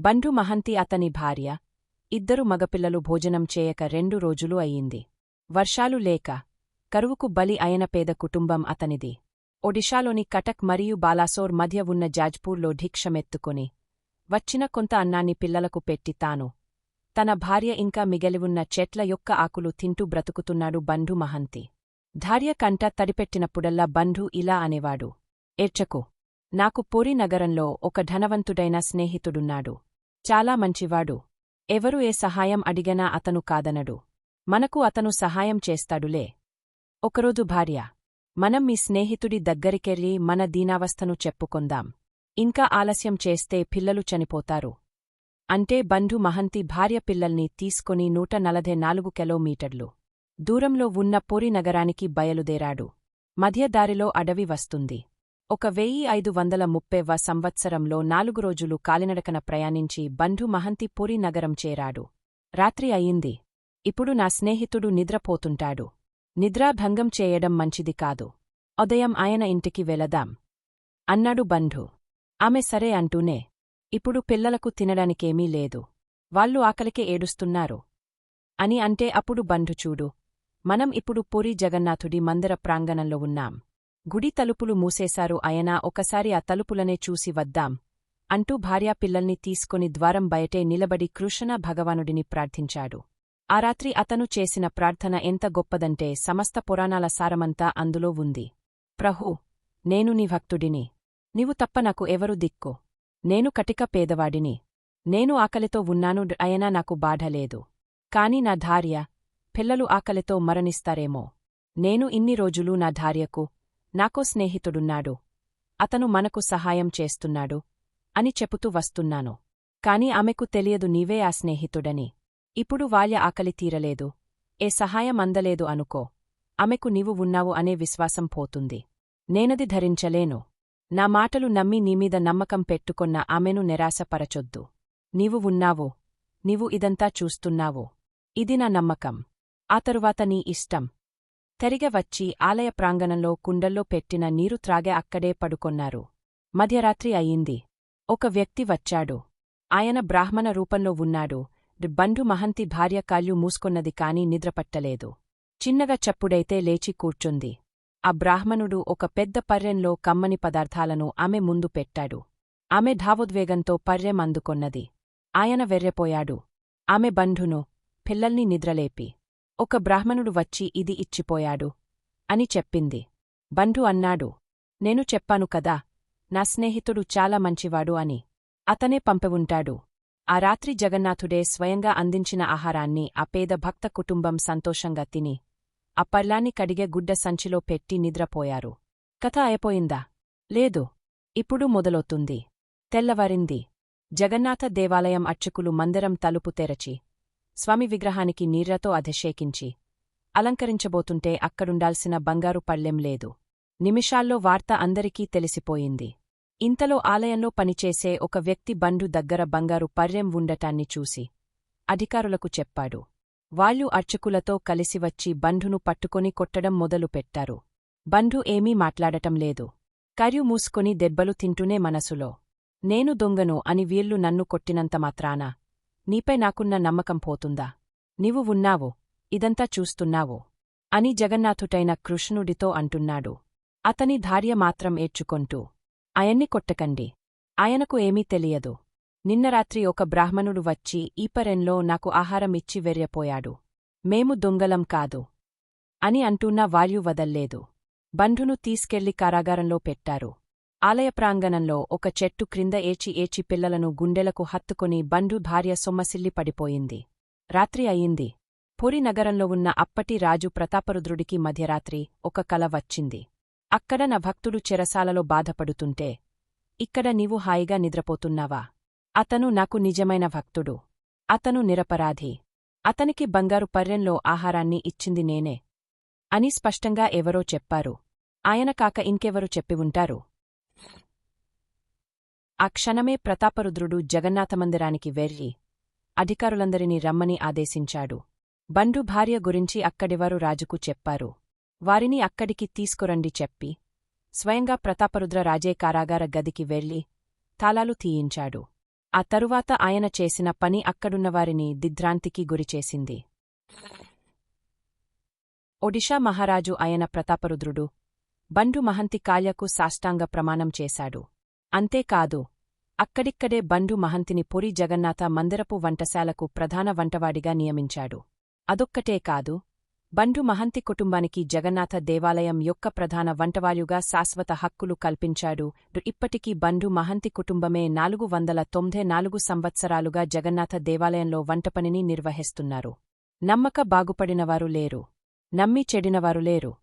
బండు మహంతి అతని భార్య. ఇద్దరు మగపిల్లలు భోజనం చేయక రెండు రోజులు అయ్యింది. వర్షాలు లేక. కరువుకు బలి అయిన పేద కుటుంబం అతనిది. ఒడిషాలోని కటక్ మరియు బాలాసోర్ మధ్య ఉన్న జాజ్పూర్లో భిక్షమెత్తుకొని. వచ్చిన కొంత అన్నాన్ని పిల్లలకు పెట్టి తాను. తన భార్య ఇంకా మిగిలివున్న చెట్ల యొక్క ఆకులు తింటూ బ్రతుకుతున్నాడు బంధు మహంతి. ధార్య కంట తడిపెట్టినప్పుడల్లా బంధు ఇలా అనేవాడు. ఏడ్చకు. నాకు పూరి నగరంలో ఒక ధనవంతుడైన స్నేహితుడున్నాడు. చాలా మంచివాడు. ఎవరు ఏ సహాయం అడిగినా అతను కాదనడు. మనకు అతను సహాయం చేస్తాడులే. ఒకరోజు భార్య. మనం మీ స్నేహితుడి దగ్గరికెళ్ళి మన దీనావస్థను చెప్పుకొందాం. ఇంకా ఆలస్యం చేస్తే పిల్లలు చనిపోతారు. అంటే బంధు మహంతి భార్య పిల్లల్ని తీసుకుని నూట నలభై నాలుగు కిలోమీటర్లు. దూరంలో ఉన్న పూరి నగరానికి బయలుదేరాడు. మధ్యదారిలో అడవి వస్తుంది. ఒక వెయ్యి ఐదు వందల ముప్పైవ సంవత్సరంలో నాలుగు రోజులు కాలినడకన ప్రయాణించి బంధు మహంతి పూరి నగరం చేరాడు. రాత్రి అయింది. ఇప్పుడు నా స్నేహితుడు నిద్రపోతుంటాడు. నిద్రాభంగం చేయడం మంచిది కాదు. ఉదయం ఆయన ఇంటికి వెళదాం. అన్నాడు బంధు. ఆమె సరే అంటూనే. ఇప్పుడు పిల్లలకు తినడానికేమీ లేదు. వాళ్ళు ఆకలికే ఏడుస్తున్నారు. అని అంటే అప్పుడు బంధు చూడు. మనం ఇప్పుడు పూరి జగన్నాథుడి మందిర ప్రాంగణంలో ఉన్నాం. గుడి తలుపులు మూసేశారు ఆయనా ఒకసారి ఆ తలుపులనే చూసి వద్దాం అంటూ భార్యా పిల్లల్ని తీసుకొని ద్వారం బయటే నిలబడి కృష్ణ భగవానుడిని ప్రార్థించాడు. ఆ రాత్రి అతను చేసిన ప్రార్థన ఎంత గొప్పదంటే సమస్త పురాణాల సారమంతా అందులో ఉంది. ప్రభూ నేను నీ భక్తుడిని. నీవు తప్ప నాకు ఎవరు దిక్కు. నేను కటిక పేదవాడిని. నేను ఆకలితో ఉన్నాను అయినా నాకు బాధలేదు కాని నా ధార్య పిల్లలు ఆకలితో మరణిస్తారేమో. నేను ఇన్ని రోజులు నా ధార్యకు నాకో స్నేహితుడున్నాడు. అతను మనకు సహాయం చేస్తున్నాడు అని చెపుతూ వస్తున్నాను. కాని ఆమెకు తెలియదు నీవే ఆ స్నేహితుడని. ఇప్పుడు వాళ్య ఆకలి తీరలేదు. ఏ సహాయం అందలేదు అనుకో. ఆమెకు నీవు ఉన్నావు అనే విశ్వాసం పోతుంది. నేనది ధరించలేను. నా మాటలు నమ్మి నీమీద నమ్మకం పెట్టుకొన్న ఆమెను నిరాశపరచొద్దు. నీవు ఉన్నావు. నీవు ఇదంతా చూస్తున్నావు. ఇది నా నమ్మకం. ఆ తరువాత నీ ఇష్టం. తెరిగ వచ్చి ఆలయ ప్రాంగణంలో కుండల్లో పెట్టిన నీరు త్రాగే అక్కడే పడుకొన్నారు. మధ్యరాత్రి అయింది. ఒక వ్యక్తి వచ్చాడు. ఆయన బ్రాహ్మణ రూపంలో ఉన్నాడు. బండు మహంతి భార్య కాళ్ళు మూసుకొన్నది కాని నిద్రపట్టలేదు. చిన్నగా చప్పుడైతే లేచి కూర్చుంది. ఆ బ్రాహ్మణుడు ఒక పెద్ద పర్రెంలో కమ్మని పదార్థాలను ఆమె ముందు పెట్టాడు. ఆమె ధావోద్వేగంతో పర్రెం అందుకొన్నది. ఆయన వెర్రెపోయాడు. ఆమె బంధును పిల్లల్ని నిద్రలేపి ఒక బ్రాహ్మణుడు వచ్చి ఇది ఇచ్చిపోయాడు. అని చెప్పింది. బంధు అన్నాడు. నేను చెప్పాను కదా నా స్నేహితుడు చాలా మంచివాడు అని. అతనే పంపివుంటాడు. ఆ రాత్రి జగన్నాథుడే స్వయంగా అందించిన ఆహారాన్ని ఆ పేద భక్త కుటుంబం సంతోషంగా తిని ఆ పర్లాన్ని కడిగే గుడ్డ సంచిలో పెట్టి నిద్రపోయారు. కథ అయిపోయిందా? లేదు. ఇప్పుడు మొదలవుతుంది. తెల్లవారింది. జగన్నాథ దేవాలయం అర్చకులు మందిరం తలుపు తెరచి స్వామి విగ్రహానికి నీర్రతో అధిషేకించి. అలంకరించబోతుంటే అక్కడుండాల్సిన బంగారు పళ్ళెం లేదు. నిమిషాల్లో వార్త అందరికీ తెలిసిపోయింది. ఇంతలో ఆలయంలో పనిచేసే ఒక వ్యక్తి బండు దగ్గర బంగారు పర్రెం ఉండటాన్ని చూసి అధికారులకు చెప్పాడు. వాళ్ళు అర్చకులతో కలిసి వచ్చి బంధును పట్టుకొని కొట్టడం మొదలు పెట్టారు. బంధు ఏమీ మాట్లాడటం లేదు. కర్యు మూసుకొని దెబ్బలు తింటూనే మనసులో నేను దొంగను అని వీళ్ళు నన్ను కొట్టినంత మాత్రానా నీపై నాకున్న నమ్మకం పోతుందా? నీవు ఉన్నావో ఇదంతా చూస్తున్నావో? అని జగన్నాథుటైన కృష్ణుడితో అంటున్నాడు. అతని ధార్య మాత్రం ఏడ్చుకొంటూ ఆయన్ని కొట్టకండి. ఆయనకు ఏమీ తెలియదు. నిన్న రాత్రి ఒక బ్రాహ్మణుడు వచ్చి ఈపరెన్లో నాకు ఆహారం ఇచ్చి వెర్యపోయాడు మేము దొంగలం కాదు. అని అంటున్నా వాల్యు వదల్లేదు. బంధును తీసుకెళ్ళి కారాగారంలో పెట్టారు. ఆలయ ప్రాంగణంలో ఒక చెట్టు క్రింద ఏచి ఏచి పిల్లలను గుండెలకు హత్తుకొని బండు భార్య సొమ్మసిల్లి పడిపోయింది. రాత్రి అయింది. పురి నగరంలో ఉన్న అప్పటి రాజు ప్రతాపరుద్రుడికి మధ్యరాత్రి ఒక కల వచ్చింది. అక్కడ నా భక్తుడు చెరసాలలో బాధపడుతుంటే ఇక్కడ నీవు హాయిగా నిద్రపోతున్నావా? అతను నాకు నిజమైన భక్తుడు. అతను నిరపరాధి. అతనికి బంగారు పర్రెంలో ఆహారాన్ని ఇచ్చింది నేనే అని స్పష్టంగా ఎవరో చెప్పారు. ఆయన కాక ఇంకెవరు చెప్పి ఉంటారు? ఆ క్షణమే ప్రతాపరుద్రుడు జగన్నాథమందిరానికి వెర్రి అధికారులందరినీ రమ్మని ఆదేశించాడు. బండు భార్య గురించి అక్కడివారు రాజుకు చెప్పారు. వారిని అక్కడికి తీసుకురండి చెప్పి స్వయంగా ప్రతాపరుద్ర రాజే కారాగార గదికి వెళ్ళి తాళాలు తీయించాడు. ఆ తరువాత ఆయన చేసిన పని అక్కడున్నవారిని దిగ్భ్రాంతికి గురిచేసింది ఒడిషా మహారాజు ఆయన ప్రతాపరుద్రుడు బండు మహంతి కాళ్యకు సాష్టాంగ ప్రమాణం చేశాడు. అంతేకాదు అక్కడిక్కడే బండు మహంతిని పురి జగన్నాథ మందిరపు వంటశాలకు ప్రధాన వంటవాడిగా నియమించాడు. అదొక్కటే కాదు బండు మహంతి కుటుంబానికి జగన్నాథ దేవాలయం యొక్క ప్రధాన వంటవాయుగా శాశ్వత హక్కులు కల్పించాడు. ఇప్పటికీ బండు మహంతి కుటుంబమే నాలుగు వందల తొంభై నాలుగు సంవత్సరాలుగా జగన్నాథ దేవాలయంలో వంటపనిని నిర్వహిస్తున్నారు. నమ్మక బాగుపడినవారు లేరు. నమ్మి చెడినవారు లేరు.